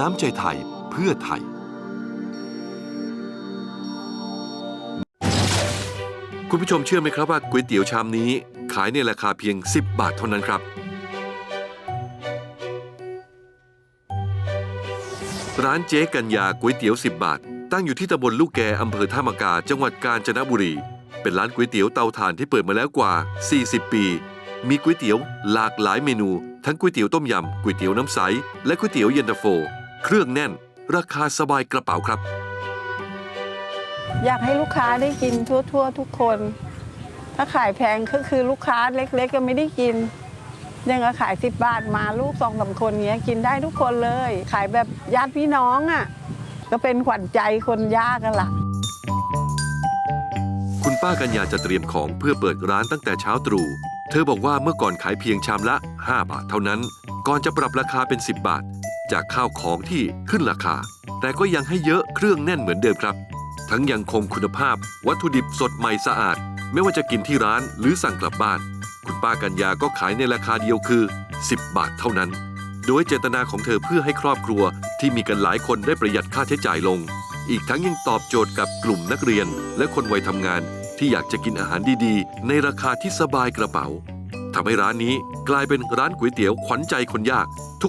น้ำใจไทยเพื่อไทย คุณผู้ชมเชื่อไหมครับว่าก๋วยเตี๋ยวชามนี้ ขายในราคาเพียง 10 บาทเท่านั้นครับ ร้านเจ๊กัญญาก๋วยเตี๋ยว 10 บาท ตั้งอยู่ที่ตำบลลูกแกอำเภอท่ามากา จังหวัดกาญจนบุรี เป็นร้านก๋วยเตี๋ยวเตาถ่านที่เปิดมาแล้วกว่า 40 ปี มีก๋วยเตี๋ยวหลากหลายเมนู ทั้งก๋วยเตี๋ยวต้มยำก๋วยเตี๋ยวน้ำใส และก๋วยเตี๋ยวเย็นตาโฟ เครื่องแน่น ราคาสบายกระเป๋าครับ อยากให้ลูกค้าได้กินทั่ว ๆ ทุกคน ถ้าขายแพงก็คือลูกค้าเล็ก ๆ ก็ไม่ได้กินยังก็ขายสิบบาทมาลูกสองสามคนเงี้ยกินได้ทุกคนเลย ขายแบบญาติพี่น้องอะก็เป็นขวัญใจคนยากกันล่ะคุณป้ากัญญาจะเตรียมของเพื่อเปิดร้านตั้งแต่เช้าตรู่ เธอบอกว่าเมื่อก่อนขายเพียงชามละ 5 บาทเท่านั้น ก่อนจะปรับราคาเป็น 10 บาท จากข้าวของที่ขึ้นราคา แต่ก็ยังให้เยอะเครื่องแน่นเหมือนเดิมครับ ทั้งยังคงคุณภาพ วัตถุดิบสดใหม่สะอาด ไม่ว่าจะกินที่ร้านหรือสั่งกลับบ้าน คุณป้ากัญญาก็ขายในราคาเดียวคือ 10 บาทเท่านั้น โดยเจตนาของเธอเพื่อให้ครอบครัวที่มีกันหลายคนได้ประหยัดค่าใช้จ่ายลง อีกทั้งยังตอบโจทย์กับกลุ่มนักเรียน และคนวัยทำงานที่อยากจะกินอาหารดีๆ ในราคาที่สบายกระเป๋า ทำให้ร้านนี้กลายเป็นร้านก๋วยเตี๋ยวขวัญใจคนยาก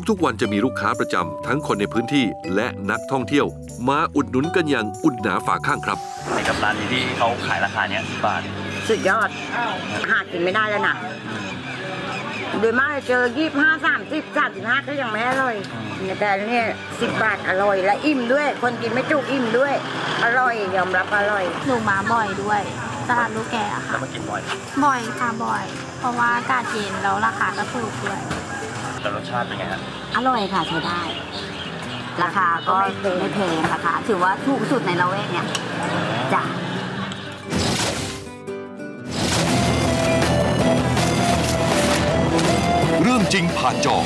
ทุกๆ วันจะมีลูกค้าประจำทั้งคนในพื้นที่และนักท่องเที่ยว มาอุดหนุนกันอย่างอุ่นหนาฝาข้างครับในกับร้านนี้ที่เขาขายราคาเนี้ยสิบบาทสุดยอดหากินไม่ได้แล้วนะโดยมากจะเจอยี่ห้าสามสิบสามสิบห้าก็ยังไม่อร่อยแต่เนี่ยสิบบาทอร่อยและอิ่มด้วย คนกินไม่จุกอิ่มด้วย อร่อยยอมรับอร่อยหนูมาบ่อยด้วย ตลาดลูกแกอะแล้ค่ะวมากินบ่อยบ่อยค่ะบ่อย เพราะว่าอากาศเย็นแล้วราคาก็ถูกด้วยแล้วรสชาติเป็นไงฮะอร่อยค่ะใช้ได้ ราคาก็ไม่แพงราคาถือว่าถูกสุดในละแวกเนี่ยจ้ะเรื่องจริงผ่านจอ